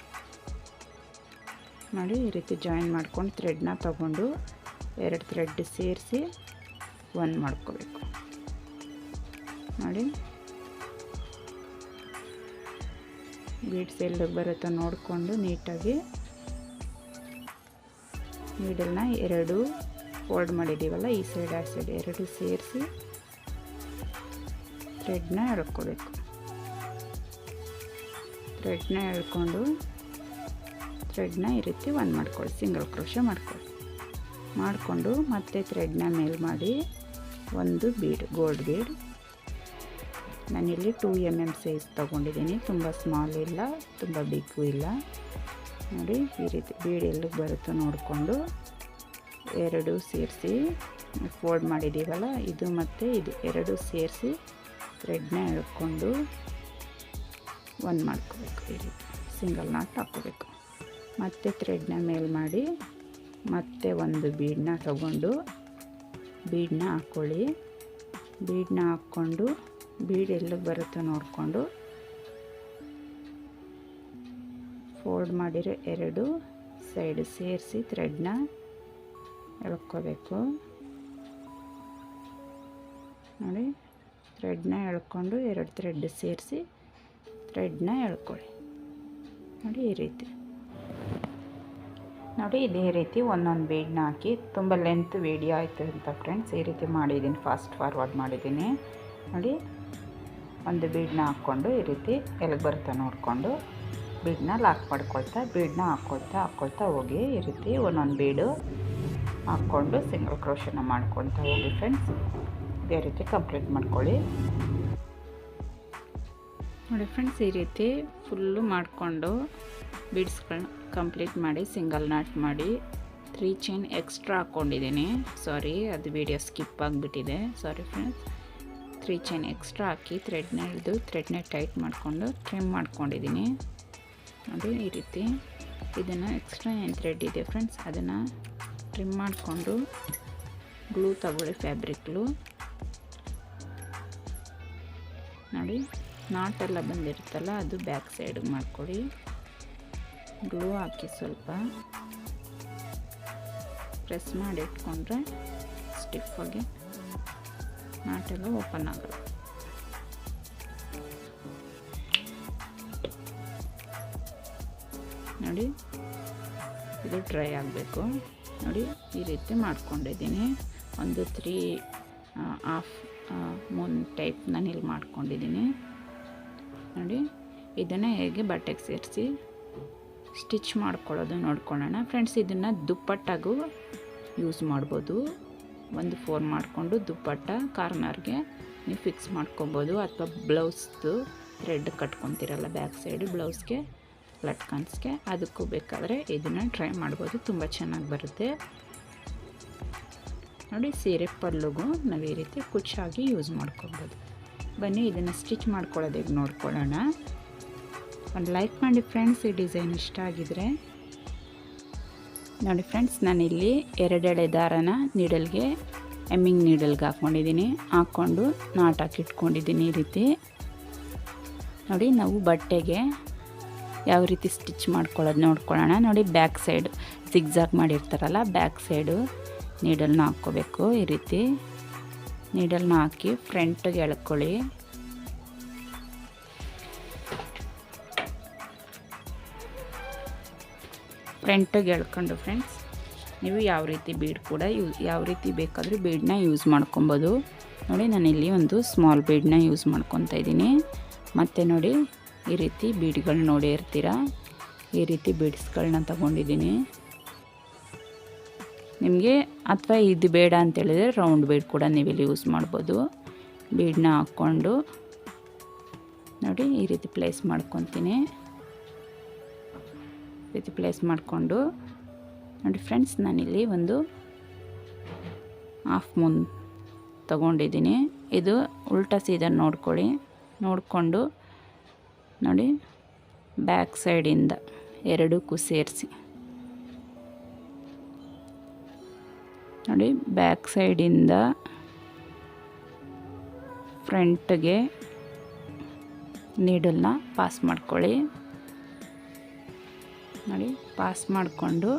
ನೋಡಿ ಈ ರೀತಿ ಜಾಯಿನ್ ಮಾಡ್ಕೊಂಡು ಥ್ರೆಡ್ನ ತಗೊಂಡು ಎರಡು ಥ್ರೆಡ್ ಸೇರಿಸಿ ಒಂದು ಮಾಡ್ಕೋಬೇಕು. ನೋಡಿ. ಬೀಡ್ಸ್ ಎಲ್ಲಿಗೆ ಬರುತ್ತೋ ನೋಡಿಕೊಂಡು ನೀಟಾಗಿ. ನೀಡಲ್ನ ಎರಡು ಫೋಲ್ಡ್ ಮಾಡಿದ್ದೀವಲ್ಲ, ಈ ಸೈಡ್ ಆ ಸೈಡ್ ಎರಡು ಸೇರಿಸಿ ಥ್ರೆಡ್ನ ಎಳ್ಕೊಬೇಕು. ಥ್ರೆಡ್ನ ಎಳ್ಕೊಂಡು ಥ್ರೆಡ್ನ ಈ ರೀತಿ ಒಂದು ಮಾಡ್ಕೊಳ್ಳಿ ಸಿಂಗಲ್ ಕ್ರೋಶ ಮಾಡ್ಕೊಳ್ಳಿ. ಮಾಡಿಕೊಂಡು ಮತ್ತೆ ಥ್ರೆಡ್ನ ಮೇಲ್ ಮಾಡಿ ಒಂದು ಬೀಡ್ ಗೋಲ್ಡ್ ಬೀಡ್ ನಾನಿಲ್ಲಿ ಟೂ ಎಂ ಎಂ ಸೈಜ್ ತೊಗೊಂಡಿದ್ದೀನಿ. ತುಂಬ ಸ್ಮಾಲ್ ಇಲ್ಲ, ತುಂಬ ಬಿಗ್ಗು ಇಲ್ಲ. ನೋಡಿ, ಈ ರೀತಿ ಬೀಡ್ ಎಲ್ಲಿಗೆ ಬರುತ್ತೋ ನೋಡಿಕೊಂಡು ಎರಡು ಸೇರಿಸಿ ಫೋಲ್ಡ್ ಮಾಡಿದ್ದೀವಲ್ಲ ಇದು ಮತ್ತು ಇದು ಎರಡು ಸೇರಿಸಿ ಥ್ರೆಡ್ನ ಎಳ್ಕೊಂಡು ಒಂದು ಮಾಡ್ಕೋಬೇಕು ಈ ರೀತಿ. ಸಿಂಗಲ್ ನಾಟ್ ಹಾಕೋಬೇಕು. ಮತ್ತು ಥ್ರೆಡ್ನ ಮೇಲ್ ಮಾಡಿ ಮತ್ತೆ ಒಂದು ಬೀಡನ್ನ ತಗೊಂಡು ಬೀಡನ್ನ ಹಾಕ್ಕೊಳ್ಳಿ ಬೀಡನ್ನ ಹಾಕ್ಕೊಂಡು ಬೀಡ್ ಎಲ್ಲಿಗೆ ಬರುತ್ತೆ ನೋಡಿಕೊಂಡು ಫೋಲ್ಡ್ ಮಾಡಿರೋ ಎರಡು ಸೈಡ್ ಸೇರಿಸಿ ಥ್ರೆಡ್ನ ಎಳ್ಕೋಬೇಕು. ನೋಡಿ, ಥ್ರೆಡ್ನ ಎಳ್ಕೊಂಡು ಎರಡು ಥ್ರೆಡ್ ಸೇರಿಸಿ ಥ್ರೆಡ್ನ ಎಳ್ಕೊಳ್ಳಿ. ನೋಡಿ, ಈ ರೀತಿ. ನೋಡಿ, ಇದೇ ರೀತಿ ಒಂದೊಂದು ಬೀಡ್ನ ಹಾಕಿ ತುಂಬ ಲೆಂತ್ ವೀಡಿಯೋ ಆಯಿತು ಅಂತ ಫ್ರೆಂಡ್ಸ್ ಈ ರೀತಿ ಮಾಡಿದ್ದೀನಿ ಫಾಸ್ಟ್ ಫಾರ್ವರ್ಡ್ ಮಾಡಿದ್ದೀನಿ. ನೋಡಿ ಒಂದು ಬೀಡನ್ನ ಹಾಕ್ಕೊಂಡು ಈ ರೀತಿ ಎಲ್ಲಿಗೆ ಬರುತ್ತೆ ನೋಡಿಕೊಂಡು ಬೀಡನ್ನ ಲಾಕ್ ಮಾಡ್ಕೊಳ್ತಾ, ಬೀಡನ್ನ ಹಾಕ್ಕೊಳ್ತಾ ಹಾಕ್ಕೊಳ್ತಾ ಹೋಗಿ ಈ ರೀತಿ ಒಂದೊಂದು ಬೀಡು ಹಾಕ್ಕೊಂಡು ಸಿಂಗಲ್ ಕ್ರೋಶನ ಮಾಡ್ಕೊಳ್ತಾ ಹೋಗಿ ಫ್ರೆಂಡ್ಸ್ ಇದೇ ರೀತಿ ಕಂಪ್ಲೀಟ್ ಮಾಡ್ಕೊಳ್ಳಿ. ನೋಡಿ ಫ್ರೆಂಡ್ಸ್ ಈ ರೀತಿ ಫುಲ್ಲು ಮಾಡಿಕೊಂಡು ಬೀಡ್ಸ್ಗಳನ್ನ ಕಂಪ್ಲೀಟ್ ಮಾಡಿ ಸಿಂಗಲ್ ನಾಟ್ ಮಾಡಿ ತ್ರೀ ಚೈನ್ ಎಕ್ಸ್ಟ್ರಾ ಹಾಕ್ಕೊಂಡಿದ್ದೀನಿ ಸಾರಿ ಅದು ವಿಡಿಯೋ ಸ್ಕಿಪ್ ಆಗಿಬಿಟ್ಟಿದೆ. Sorry friends three chain extra ಹಾಕಿ ಥ್ರೆಡ್ನ ಹಿಡಿದು ಥ್ರೆಡ್ನ ಟೈಟ್ ಮಾಡಿಕೊಂಡು ಟ್ರಿಮ್ ಮಾಡ್ಕೊಂಡಿದ್ದೀನಿ. ನೋಡಿ ಈ ರೀತಿ ಇದನ್ನು ಎಕ್ಸ್ಟ್ರಾ ಏನು ಥ್ರೆಡ್ ಇದೆ ಫ್ರೆಂಡ್ಸ್ ಅದನ್ನು ಟ್ರಿಮ್ ಮಾಡಿಕೊಂಡು ಗ್ಲೂ ತಗೊಳ್ಳಿ ಫ್ಯಾಬ್ರಿಕ್ ಗ್ಲೂ ನೋಡಿ ನಾಟೆಲ್ಲ ಬಂದಿರುತ್ತಲ್ಲ, ಅದು ಬ್ಯಾಕ್ ಸೈಡ್ಗೆ ಮಾಡ್ಕೊಳ್ಳಿ. ಗ್ಲೂ ಹಾಕಿ ಸ್ವಲ್ಪ. ಪ್ರೆಸ್ ಮಾಡಿ ಇಟ್ಕೊಂಡ್ರೆ ಸ್ಟಿಫಾಗಿ ನಾಟೆಲ್ಲ ಓಪನ್ ಆಗಲ್ಲ ನೋಡಿ, ಇದು ಡ್ರೈ ಆಗಬೇಕು. ನೋಡಿ, ಈ ರೀತಿ ಮಾಡ್ಕೊಂಡಿದ್ದೀನಿ. ಒಂದು ತ್ರೀ ಆಫ್ ಮೂನ್ ಟೈಪ್ ನಾನು ಇಲ್ಲಿ ಮಾಡ್ಕೊಂಡಿದ್ದೀನಿ. ನೋಡಿ, ಇದನ್ನು ಹೇಗೆ ಬಟ್ಟೆಗೆ ಸೇರಿಸಿ ಸ್ಟಿಚ್ ಮಾಡ್ಕೊಳ್ಳೋದು ನೋಡ್ಕೊಳ್ಳೋಣ. ಫ್ರೆಂಡ್ಸ್, ಇದನ್ನು ದುಪ್ಪಟ್ಟಾಗೂ ಯೂಸ್ ಮಾಡ್ಬೋದು. ಒಂದು ಫೋರ್ ಮಾಡಿಕೊಂಡು ದುಪ್ಪಟ್ಟ, ಕಾರ್ನರ್ಗೆ ನೀವು ಫಿಕ್ಸ್ ಮಾಡ್ಕೊಬೋದು. ಅಥವಾ ಬ್ಲೌಸ್ದು ಥ್ರೆಡ್ ಕಟ್ಕೊತೀರಲ್ಲ ಬ್ಯಾಕ್ ಸೈಡು ಬ್ಲೌಸ್ಗೆ, ಲಟ್ಕನ್ಸ್ಗೆ, ಅದಕ್ಕೂ ಬೇಕಾದರೆ ಇದನ್ನು ಟ್ರೈ ಮಾಡ್ಬೋದು. ತುಂಬ ಚೆನ್ನಾಗಿ ಬರುತ್ತೆ. ನೋಡಿ ಸೀರೆ ಪಲ್ಲುಗೂ ನಾವು ಈ ರೀತಿ ಕುಚ್ಚಾಗಿ ಯೂಸ್ ಮಾಡ್ಕೊಬೋದು. ಬನ್ನಿ, ಇದನ್ನು ಸ್ಟಿಚ್ ಮಾಡ್ಕೊಳ್ಳೋದು ನೋಡ್ಕೊಳ್ಳೋಣ. ಒಂದು ಲೈಕ್ ಮಾಡಿ ಫ್ರೆಂಡ್ಸ್ ಈ ಡಿಸೈನ್ ಇಷ್ಟ ಆಗಿದರೆ. ನೋಡಿ ಫ್ರೆಂಡ್ಸ್, ನಾನಿಲ್ಲಿ ಎರಡೆಳೆ ದಾರನ ನೀಡಲ್ಗೆ ಎಮ್ಮಿಂಗ್ ನೀಡಲ್ಗೆ ಹಾಕ್ಕೊಂಡಿದ್ದೀನಿ ಹಾಕ್ಕೊಂಡು ನಾಟ್ ಹಾಕಿಟ್ಕೊಂಡಿದ್ದೀನಿ ಈ ರೀತಿ. ನೋಡಿ, ನಾವು ಬಟ್ಟೆಗೆ ಯಾವ ರೀತಿ ಸ್ಟಿಚ್ ಮಾಡ್ಕೊಳ್ಳೋದು ನೋಡ್ಕೊಳ್ಳೋಣ. ನೋಡಿ, ಬ್ಯಾಕ್ ಸೈಡ್ ಸಿಗ್ಸಾಗ್ ಮಾಡಿರ್ತಾರಲ್ಲ, ಬ್ಯಾಕ್ ಸೈಡು ನೀಡಲ್ನ ಹಾಕ್ಕೋಬೇಕು ಈ ರೀತಿ. ನೀಡಲ್ನ ಹಾಕಿ ಫ್ರಂಟಿಗೆ ಎಳ್ಕೊಳ್ಳಿ. ಫ್ರಂಟಿಗೆ ಹೇಳ್ಕೊಂಡು ಫ್ರೆಂಡ್ಸ್ ನೀವು ಯಾವ ರೀತಿ ಬೀಡ್ ಕೂಡ ಯೂ ಯಾವ ರೀತಿ ಬೇಕಾದರೂ ಬೀಡನ್ನ ಯೂಸ್ ಮಾಡ್ಕೊಬೋದು. ನೋಡಿ ನಾನಿಲ್ಲಿ ಒಂದು ಸ್ಮಾಲ್ ಬೀಡನ್ನ ಯೂಸ್ ಮಾಡ್ಕೊತಾ ಇದ್ದೀನಿ. ಮತ್ತು ನೋಡಿ, ಈ ರೀತಿ ಬೀಡ್ಗಳನ್ನ ನೋಡಿ ಇರ್ತೀರ? ಈ ರೀತಿ ಬೀಡ್ಸ್ಗಳನ್ನ ತಗೊಂಡಿದ್ದೀನಿ. ನಿಮಗೆ ಅಥವಾ ಇದು ಬೇಡ ಅಂತೇಳಿದರೆ ರೌಂಡ್ ಬೀಡ್ ಕೂಡ ನೀವಿಲ್ಲಿ ಯೂಸ್ ಮಾಡ್ಬೋದು. ಬೀಡನ್ನ ಹಾಕ್ಕೊಂಡು ನೋಡಿ, ಈ ರೀತಿ ಪ್ಲೇಸ್ ಮಾಡ್ಕೊತೀನಿ. ರೀತಿ ಪ್ಲೇಸ್ ಮಾಡಿಕೊಂಡು ನೋಡಿ ಫ್ರೆಂಡ್ಸ್, ನಾನಿಲ್ಲಿ ಒಂದು ಹಾಫ್ ಮೂನ್ ತಗೊಂಡಿದ್ದೀನಿ. ಇದು ಉಲ್ಟಾ ಸೀದಾ ನೋಡ್ಕೊಳ್ಳಿ. ನೋಡಿಕೊಂಡು ನೋಡಿ, ಬ್ಯಾಕ್ ಸೈಡಿಂದ ಎರಡಕ್ಕೂ ಸೇರಿಸಿ. ನೋಡಿ, ಬ್ಯಾಕ್ ಸೈಡಿಂದ ಫ್ರಂಟ್ಗೆ ನೀಡಲ್ನ ಪಾಸ್ ಮಾಡ್ಕೊಳ್ಳಿ. ನೋಡಿ ಪಾಸ್ ಮಾಡಿಕೊಂಡು.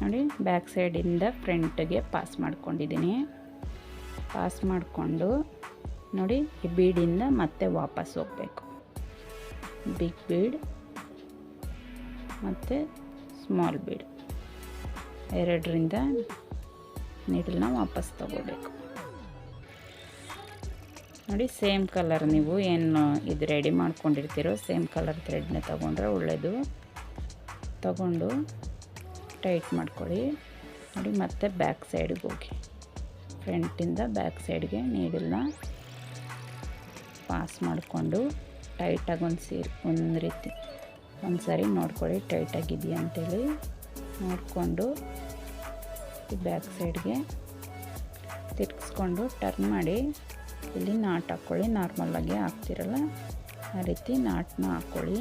ನೋಡಿ ಬ್ಯಾಕ್ ಸೈಡಿಂದ ಫ್ರಂಟ್ಗೆ ಪಾಸ್ ಮಾಡ್ಕೊಂಡಿದ್ದೀನಿ. ಪಾಸ್ ಮಾಡಿಕೊಂಡು, ನೋಡಿ, ಈ ಬೀಡಿಂದ ಮತ್ತೆ ವಾಪಸ್ ಹೋಗಬೇಕು. ಬಿಗ್ ಬೀಡ್ ಮತ್ತು ಸ್ಮಾಲ್ ಬೀಡ್ ಎರಡರಿಂದ ನೀಡಲ್ನ ವಾಪಸ್ ತಗೋಬೇಕು. ನೋಡಿ, ಸೇಮ್ ಕಲರ್ ನೀವು ಏನು ಇದು ರೆಡಿ ಮಾಡ್ಕೊಂಡಿರ್ತೀರೋ, ಸೇಮ್ ಕಲರ್ ಥ್ರೆಡ್ನ ತೊಗೊಂಡ್ರೆ ಒಳ್ಳೆಯದು ತಗೊಂಡು ಟೈಟ್ ಮಾಡ್ಕೊಳ್ಳಿ. ನೋಡಿ, ಮತ್ತೆ ಬ್ಯಾಕ್ ಸೈಡ್ಗೆ ಹೋಗಿ. ಫ್ರಂಟಿಂದ ಬ್ಯಾಕ್ ಸೈಡ್ಗೆ ನೀಡಲ್ನ ಪಾಸ್ ಮಾಡಿಕೊಂಡು ಟೈಟಾಗಿ ಒಂದು ಸೀರೆ, ಒಂದು ರೀತಿ, ಒಂದು ಸಾರಿ ನೋಡ್ಕೊಳ್ಳಿ, ಟೈಟಾಗಿದೆಯಾ ಅಂತೇಳಿ. ನೋಡಿಕೊಂಡು ಬ್ಯಾಕ್ ಸೈಡ್ಗೆ ತಿರ್ಗಿಸ್ಕೊಂಡು ಟರ್ನ್ ಮಾಡಿ. ಇಲ್ಲಿ ನಾಟ್ ಹಾಕ್ಕೊಳ್ಳಿ ನಾರ್ಮಲಾಗಿ ಹಾಕ್ತಿರಲ್ಲ? ಆ ರೀತಿ ನಾಟನ್ನ ಹಾಕ್ಕೊಳ್ಳಿ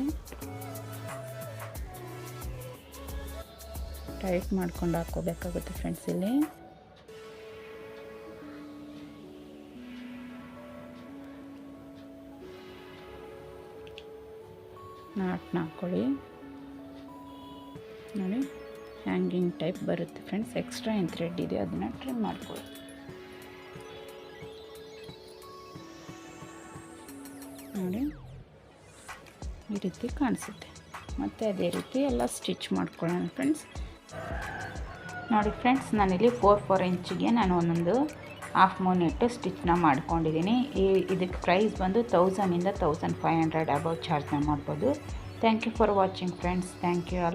ಟೈಟ್ ಮಾಡ್ಕೊಂಡು ಹಾಕ್ಕೋಬೇಕಾಗುತ್ತೆ ಫ್ರೆಂಡ್ಸ್ ಇಲ್ಲಿ. ನಾಟನ್ನ ಹಾಕ್ಕೊಳ್ಳಿ ನೋಡಿ, ಹ್ಯಾಂಗಿಂಗ್ ಟೈಪ್ ಬರುತ್ತೆ ಫ್ರೆಂಡ್ಸ್. ಎಕ್ಸ್ಟ್ರಾ ಏನು ಥ್ರೆಡ್ ಇದೆ ಅದನ್ನು ಟ್ರಿಮ್ ಮಾಡ್ಕೊಳ್ಳಿ. ನೋಡಿ ಈ ರೀತಿ ಕಾಣಿಸುತ್ತೆ. ಮತ್ತು ಅದೇ ರೀತಿ ಎಲ್ಲ ಸ್ಟಿಚ್ ಮಾಡ್ಕೊಳ್ಳೋಣ ಫ್ರೆಂಡ್ಸ್. ನೋಡಿ ಫ್ರೆಂಡ್ಸ್, ನಾನಿಲ್ಲಿ ಫೋರ್ ಫೋರ್ ಇಂಚಿಗೆ ನಾನು ಒಂದೊಂದು ಹಾಫ್ ಮೂನ್ ಇಟ್ಟು ಸ್ಟಿಚ್ನ ಮಾಡ್ಕೊಂಡಿದ್ದೀನಿ. ಈ ಇದಕ್ಕೆ ಪ್ರೈಸ್ ಬಂದು ತೌಸಂಡಿಂದ ತೌಸಂಡ್ ಫೈವ್ ಹಂಡ್ರೆಡ್ ಅಬೌವ್ ಚಾರ್ಜ್ನ ಮಾಡ್ಬೋದು. Thank you for watching friends thank you all